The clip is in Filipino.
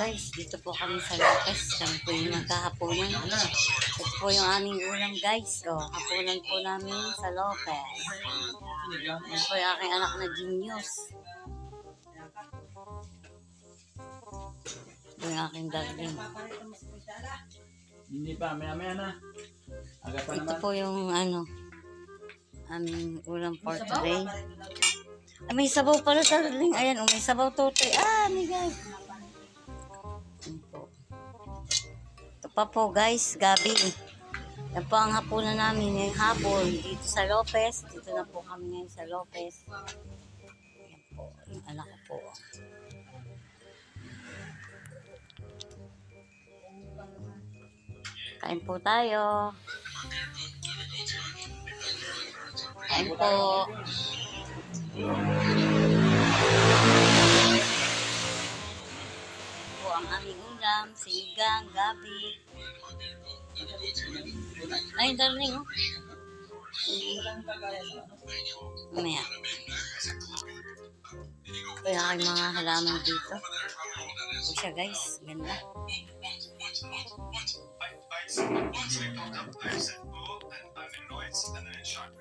Guys, dito po kami sa Lopez. Kami po yung nagkahaponan. Ito po yung aming ulam guys. O, hapunan po namin sa Lopez. Ito po yung aking anak na genius. Ito yung aking darling. Hindi pa, maya maya na. Aga pa Ito naman. po yung ano, aming ulam for today. Ah, may sabaw pala darling. Ayan, oh, may sabaw totoy. Ah, may guys. Pa po guys, gabi. Yan po ang hapunan namin ngayong hapon dito sa Lopez. Dito na po kami ngayon sa Lopez. Yan po, yung anak ko po. Kain po tayo. Kain po. Ang aming ulam, sinigang, gabi. Ay, darling, oh. Mamaya. Yung aking mga halaman dito. Ito siya, guys. Ganda. I'm annoyed, and then it shocked